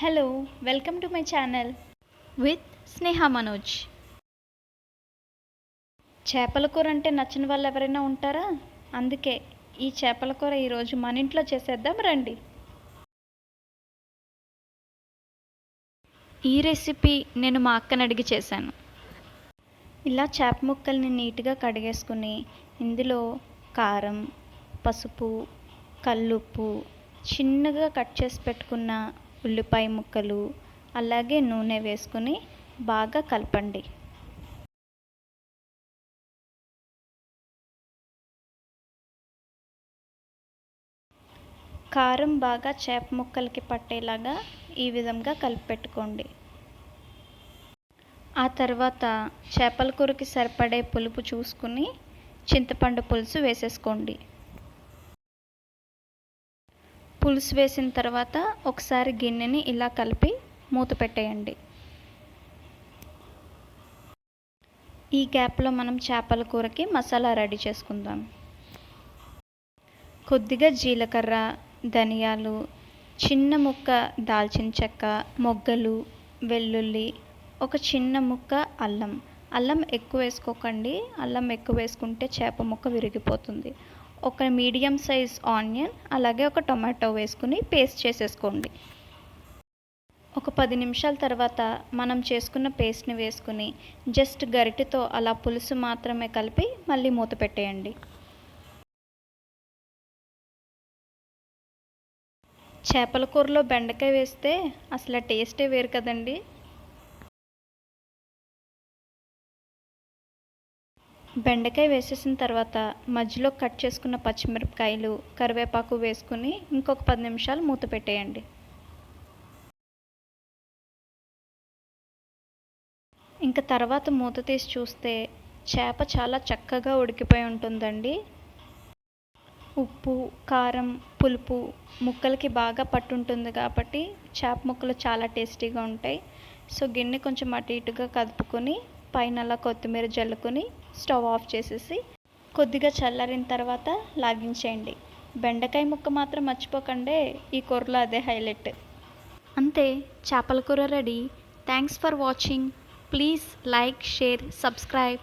Hello welcome to my channel with Sneha Manoj చేపల కూర అంటే నచ్చని వాళ్ళు ఎవరైనా ఉంటారా? అందుకే ఈ చేపల కూర ఈరోజు మన ఇంట్లో చేసేద్దాం రండి. ఈ రెసిపీ నేను మా అక్కని అడిగి చేశాను. ఇలా చేప ముక్కల్ని నీట్గా కడిగేసుకుని ఇందులో కారం పసుపు కల్లుప్పు చిన్నగా కట్ చేసి పెట్టుకున్న ఉల్లిపాయ ముక్కలు అలాగే నూనె వేసుకుని బాగా కలపండి. కారం బాగా చేప ముక్కలకి పట్టేలాగా ఈ విధంగా కలిపెట్టుకోండి. ఆ తర్వాత చేపల కూరకి సరిపడే పులుపు చూసుకుని చింతపండు పులుసు వేసేసుకోండి. పులుసు వేసిన తర్వాత ఒకసారి గిన్నెని ఇలా కలిపి మూత పెట్టేయండి. ఈ గ్యాప్లో మనం చేపల కూరకి మసాలా రెడీ చేసుకుందాం. కొద్దిగా జీలకర్ర ధనియాలు చిన్న ముక్క దాల్చిన చెక్క మొగ్గలు వెల్లుల్లి ఒక చిన్న ముక్క అల్లం. అల్లం ఎక్కువ వేసుకోకండి. అల్లం ఎక్కువ వేసుకుంటే చేప ముక్క విరిగిపోతుంది. ఒక మీడియం సైజ్ ఆనియన్ అలాగే ఒక టొమాటో వేసుకుని పేస్ట్ చేసేసుకోండి. ఒక పది నిమిషాల తర్వాత మనం చేసుకున్న పేస్ట్ని వేసుకుని జస్ట్ గరిటెతో అలా పులుసు మాత్రమే కలిపి మళ్ళీ మూత పెట్టేయండి. చేపల కూరలో బెండకాయ వేస్తే అసలు టేస్టే వేరు కదండి. బెండకాయ వేసేసిన తర్వాత మధ్యలో కట్ చేసుకున్న పచ్చిమిరపకాయలు కరివేపాకు వేసుకుని ఇంకొక పది నిమిషాలు మూత పెట్టేయండి. ఇంకా తర్వాత మూత తీసి చూస్తే చేప చాలా చక్కగా ఉడికిపోయి ఉంటుందండి. ఉప్పు కారం పులుపు ముక్కలకి బాగా పట్టుంటుంది కాబట్టి చేప ముక్కలు చాలా టేస్టీగా ఉంటాయి. సో గిన్నె కొంచెం అటు ఇటుగా కదుపుకొని పైన అలా కొత్తిమీర జల్లుకొని స్టవ్ ఆఫ్ చేసేసి కొద్దిగా చల్లారిన తర్వాత లాగించేయండి. బెండకాయ ముక్క మాత్రం మర్చిపోకండి ఈ కూరలో అదే హైలైట్. అంతే చేపల కూర ready. Thanks for watching. Please like share subscribe.